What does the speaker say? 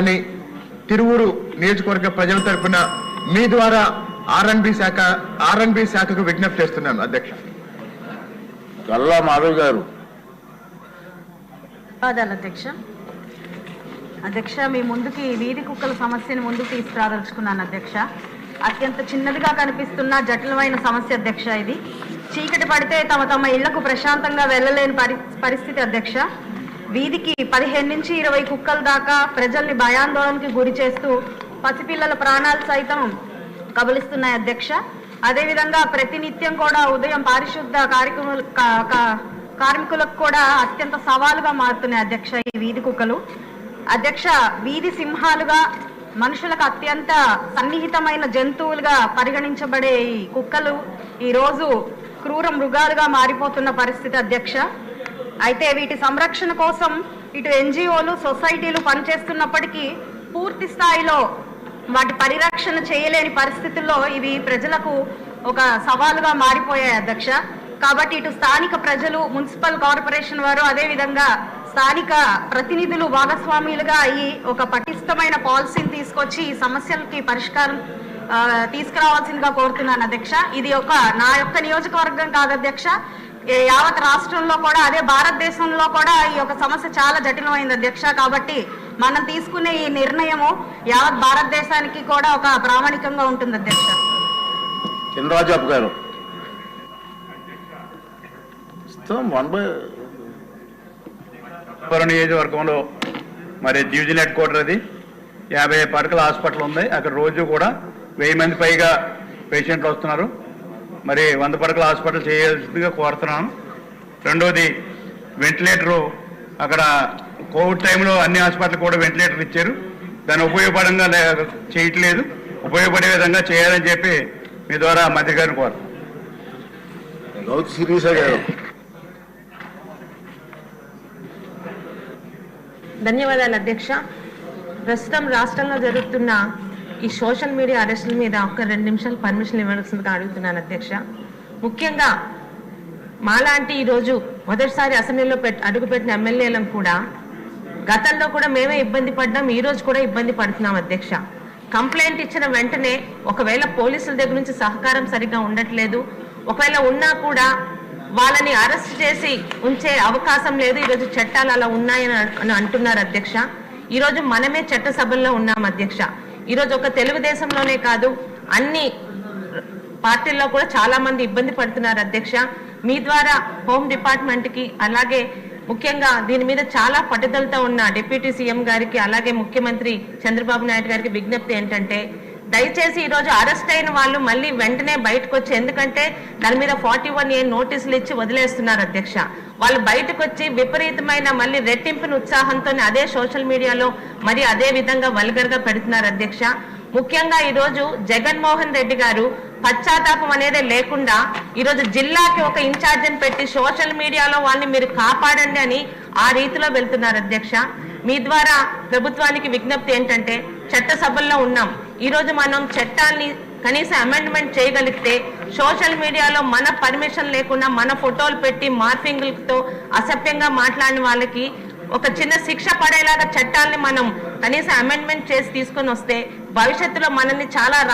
అని తిరువురు నియోజకవర్గ ప్రజల తరపున మీ ద్వారా ఆర్ఎన్బి శాఖ ఆర్ఎన్బి శాఖకు విజ్ఞప్తి చేస్తున్నాను అధ్యక్ష. కల్లా మాధవ్ గారు. ధన్యవాదాలు అధ్యక్ష. అధ్యక్ష మీ ముందుకి వీధి కుక్కల సమస్యను ముందుకు తీసుకురాదలుచుకున్నాను అధ్యక్ష. అత్యంత చిన్నదిగా కనిపిస్తున్న జటిలమైన సమస్య అధ్యక్ష ఇది. చీకటి పడితే తమ తమ ఇళ్ళకు ప్రశాంతంగా వెళ్ళలేని పరి పరిస్థితి అధ్యక్ష. వీధికి పదిహేను నుంచి ఇరవై కుక్కల దాకా ప్రజల్ని భయాందోళనకి గురి చేస్తూ పసిపిల్లల ప్రాణాలు సైతం కబలిస్తున్నాయి అధ్యక్ష. అదేవిధంగా ప్రతినిత్యం కూడా ఉదయం పారిశుద్ధ కార్యక్రమాలు కార్మికులకు కూడా అత్యంత సవాలుగా మారుతున్నాయి అధ్యక్ష ఈ వీధి కుక్కలు. అధ్యక్ష వీధి సింహాలుగా మనుషులకు అత్యంత సన్నిహితమైన జంతువులుగా పరిగణించబడే ఈ కుక్కలు ఈ రోజు క్రూర మృగాలుగా మారిపోతున్న పరిస్థితి అధ్యక్ష. అయితే వీటి సంరక్షణ కోసం ఇటు ఎన్జిఓలు సొసైటీలు పనిచేస్తున్నప్పటికీ పూర్తి స్థాయిలో వాటి పరిరక్షణ చేయలేని పరిస్థితుల్లో ఇవి ప్రజలకు ఒక సవాలుగా మారిపోయాయి అధ్యక్ష. కాబట్టి ఇటు స్థానిక ప్రజలు మున్సిపల్ కార్పొరేషన్ వారు అదే విధంగా స్థానిక ప్రతినిధులు భాగస్వాములుగా అయ్యి ఒక పటిష్టమైన పాలసీని తీసుకొచ్చి ఈ సమస్యలకి పరిష్కారం తీసుకురావాల్సిందిగా కోరుతున్నాను అధ్యక్ష. ఇది ఒక నా యొక్క నియోజకవర్గం కాదు అధ్యక్ష. యావత్ రాష్ట్రంలో కూడా అదే భారతదేశంలో కూడా ఈ యొక్క సమస్య చాలా జటిలమైంది అధ్యక్ష. కాబట్టి మనం తీసుకునే ఈ నిర్ణయము యావత్ భారతదేశానికి కూడా ఒక ప్రామాణికంగా ఉంటుంది అధ్యక్ష. గారు. నియోజకవర్గంలో మరి డివిజన్ హెడ్ క్వార్టర్ అది. యాభై పడకల హాస్పిటల్ ఉంది. అక్కడ రోజు కూడా వెయ్యి మంది పైగా పేషెంట్లు వస్తున్నారు. మరి వంద పడకల హాస్పిటల్ చేయాల్సిందిగా కోరుతున్నాను రెండోది వెంటిలేటరు అక్కడ కోవిడ్ టైంలో అన్ని హాస్పిటల్ కూడా వెంటిలేటర్ ఇచ్చారు. దాన్ని ఉపయోగపడంగా చేయట్లేదు. ఉపయోగపడే విధంగా చేయాలని చెప్పి మీ ద్వారా మంత్రి గారిని కోరుతున్నాను గౌతు శిరీష గారు. ధన్యవాదాలు అధ్యక్ష. ప్రస్తుతం రాష్ట్రంలో జరుగుతున్న ఈ సోషల్ మీడియా అరెస్టుల మీద ఒక రెండు నిమిషాలు పర్మిషన్ ఇవ్వాల్సిందిగా అడుగుతున్నాను అధ్యక్ష. ముఖ్యంగా మాలాంటి ఈరోజు మొదటిసారి అసెంబ్లీలో పెట్ అడుగుపెట్టిన ఎమ్మెల్యేలను కూడా గతంలో కూడా మేమే ఇబ్బంది పడ్డాం ఈరోజు కూడా ఇబ్బంది పడుతున్నాం అధ్యక్ష. కంప్లైంట్ ఇచ్చిన వెంటనే ఒకవేళ పోలీసుల దగ్గర నుంచి సహకారం సరిగ్గా ఉండట్లేదు ఒకవేళ ఉన్నా కూడా వాళ్ళని అరెస్ట్ చేసి ఉంచే అవకాశం లేదు ఈరోజు చట్టాలు అలా ఉన్నాయని అని అంటున్నారు అధ్యక్ష. ఈరోజు మనమే చట్టసభల్లో ఉన్నాం అధ్యక్ష. ఈరోజు ఒక తెలుగుదేశంలోనే కాదు అన్ని పార్టీల్లో కూడా చాలా మంది ఇబ్బంది పడుతున్నారు అధ్యక్ష. మీ ద్వారా హోమ్ డిపార్ట్మెంట్కి అలాగే ముఖ్యంగా దీని మీద చాలా పట్టుదలతో ఉన్న డిప్యూటీ సీఎం గారికి అలాగే ముఖ్యమంత్రి చంద్రబాబు నాయుడు గారికి విజ్ఞప్తి ఏంటంటే దయచేసి ఈరోజు అరెస్ట్ అయిన వాళ్ళు మళ్ళీ వెంటనే బయటకు వచ్చి ఎందుకంటే దాని మీద ఫార్టీ వన్ ఏ నోటీసులు ఇచ్చి వదిలేస్తున్నారు అధ్యక్ష. వాళ్ళు బయటకు వచ్చి విపరీతమైన మళ్ళీ రెట్టింపుని ఉత్సాహంతో అదే సోషల్ మీడియాలో మరి అదే విధంగా వల్గర్గా పెడుతున్నారు అధ్యక్ష. ముఖ్యంగా ఈరోజు జగన్మోహన్ రెడ్డి గారు పశ్చాత్తాపం అనేది లేకుండా ఈరోజు జిల్లాకి ఒక ఇన్ఛార్జిని పెట్టి సోషల్ మీడియాలో వాళ్ళని మీరు కాపాడండి అని ఆ రీతిలో వెళ్తున్నారు అధ్యక్ష. మీ ద్వారా ప్రభుత్వానికి విజ్ఞప్తి ఏంటంటే చట్టసభల్లో ఉన్నాం. ఈ రోజు మనం చట్టాన్ని కనీసం అమెండ్మెంట్ చేయగలిగితే సోషల్ మీడియాలో మన పర్మిషన్ లేకుండా మన ఫోటోలు పెట్టి మార్ఫింగ్లతో అసభ్యంగా మాట్లాడిన వాళ్ళకి ఒక చిన్న శిక్ష పడేలాగా చట్టాల్ని మనం కనీసం అమెండ్మెంట్ చేసి తీసుకొని వస్తే భవిష్యత్తులో మనల్ని చాలా